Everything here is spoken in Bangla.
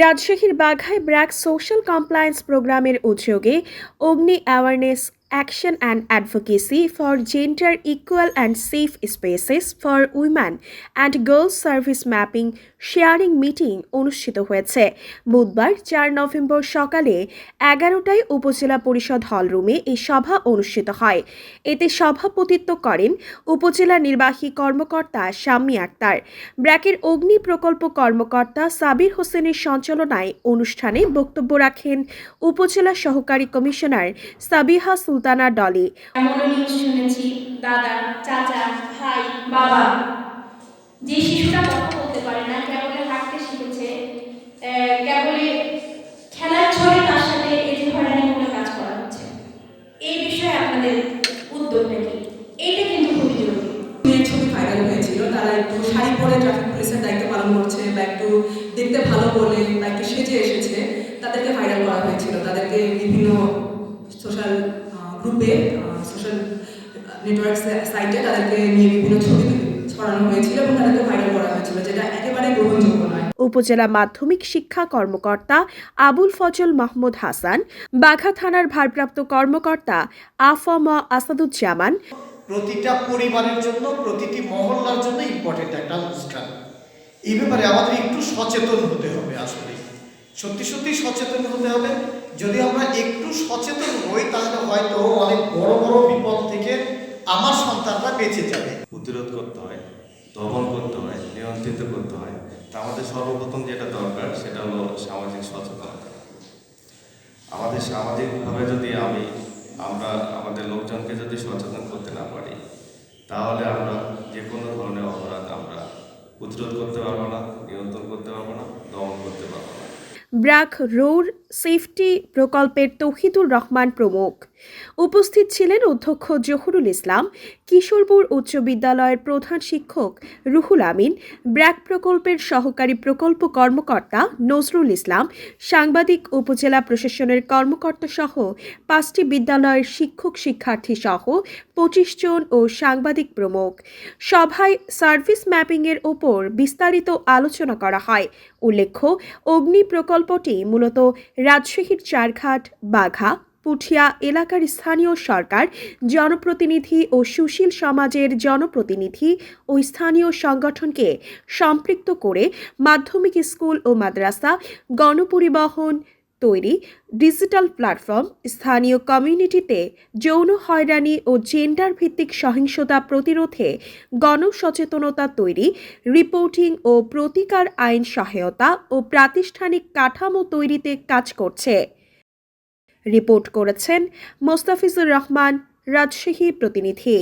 রাজশাহীর বাঘায় ব্র্যাক সোশ্যাল কমপ্লায়েন্স প্রোগ্রামের উদ্যোগে অগ্নি awareness action and advocacy for gender equal and safe spaces for woman and girls service mapping sharing meeting অনুষ্ঠিত হয়েছে। বুধবার চার নভেম্বর সকালে এগারোটায় উপজেলা পরিষদ হলরুমে এই সভা অনুষ্ঠিত হয়। এতে সভাপতিত্ব করেন উপজেলা নির্বাহী কর্মকর্তা শাম্মী আক্তার। ব্র্যাকের অগ্নি প্রকল্প কর্মকর্তা সাবির হোসেনের সঞ্চালনায় অনুষ্ঠানে বক্তব্য রাখেন উপজেলা সহকারী কমিশনার সাবিহা সুলতানা ডলি। শুনেছি দাদা চাচা ভাই বাবা। যে শিশুটা কথা বলতে পারে না কেবলে হাঁটতে শিখেছে আহ, কেবলে খেলার ছলে তার সাথে এই যে হয়রানিমূলক কাজ করা হচ্ছে। এই বিষয়ে আপনাদের উদ্যোগটা কি? এইটা কিন্তু খুবই জরুরি। ছবি ভাইরাল হয়েছিল তারা একটু শাড়ি পরে ট্রাফিক পুলিশের দায়িত্ব পালন করছে বা একটু দেখতে ভালো বলে বা একটু সেজে এসেছে তাদেরকে ভাইরাল করা হয়েছিল। তাদেরকে বিভিন্ন সোশ্যাল গ্রুপে সোশ্যাল নেটওয়ার্ক সাইটে তাদেরকে নিয়ে বিভিন্ন ছবি ছড়ানো হয়েছিল এবং তাদেরকে ভাইরাল করা হয়েছিল যেটা একেবারে গ্রহণযোগ্য নয়। উপজেলা মাধ্যমিক শিক্ষা কর্মকর্তা আবুল ফজল মাহমুদ হাসান বাঘা থানার ভারপ্রাপ্ত কর্মকর্তা আফম আসাদুজ্জামান। প্রতিটা পরিবারের জন্য প্রতিটি মহল্লার জন্য ইম্পর্টেন্ট একটা অনুষ্ঠান। এই ব্যাপারে আমাদের একটু সচেতন হতে হবে আসলে। সত্যি সত্যি সচেতন হতে হবে। যদি আমরা একটু সচেতন হই, তাহলে হয়তো অনেক বড় বড় বিপদ থেকে আমার সন্তানরা বেঁচে যাবে। প্রতিরোধ করতে হয়, দমন করতে হয়, নিয়ন্ত্রিত করতে হয়। তা আমাদের সর্বপ্রথম যেটা দরকার, সেটা হলো সামাজিক সচেতনতা। আমাদের সামাজিকভাবে যদি আমি, আমরা আমাদের লোকজনকে যদি সচেতন করতে না পারি, তাহলে আমরা যে কোনো ধরনের অপরাধ আমরা প্রতিরোধ করতে পারব না, নিয়ন্ত্রণ করতে পারব না, দমন না ব্র্যাক রোড সেফটি প্রকল্পের তৌহিদুর রহমান প্রমুখ। উপস্থিত ছিলেন অধ্যক্ষ জহুরুল ইসলাম, কিশোরপুর উচ্চ বিদ্যালয়ের প্রধান শিক্ষক রুহুল আমিন, ব্র্যাক প্রকল্পের সহকারী প্রকল্প কর্মকর্তা নজরুল ইসলাম, সাংবাদিক উপজেলা প্রশাসনের কর্মকর্তা সহ পাঁচটি বিদ্যালয়ের শিক্ষক শিক্ষার্থী সহ পঁচিশ জন ও সাংবাদিক প্রমুখ। সভায় সার্ভিস ম্যাপিংয়ের ওপর বিস্তারিত আলোচনা করা হয়। উল্লেখ্য, অগ্নি প্রকল্পটি মূলত রাজশাহীর চারঘাট, বাঘা, পুঠিয়া এলাকার স্থানীয় সরকার, জনপ্রতিনিধি ও সুশীল সমাজের জনপ্রতিনিধি ও স্থানীয় সংগঠনকে সম্পৃক্ত করে মাধ্যমিক স্কুল ও মাদ্রাসা, গণপরিবহন তৈরি ডিজিটাল প্ল্যাটফর্ম স্থানীয় কমিউনিটিতে যৌন হয়রানি ও জেন্ডার ভিত্তিক সহিংসতা প্রতিরোধে গণসচেতনতা তৈরি, রিপোর্টিং ও প্রতিকার আইন সহায়তা ও প্রাতিষ্ঠানিক কাঠামো তৈরিতে কাজ করছে। রিপোর্ট করেছেন মোস্তাফিজুর রহমান, রাজশাহী প্রতিনিধি।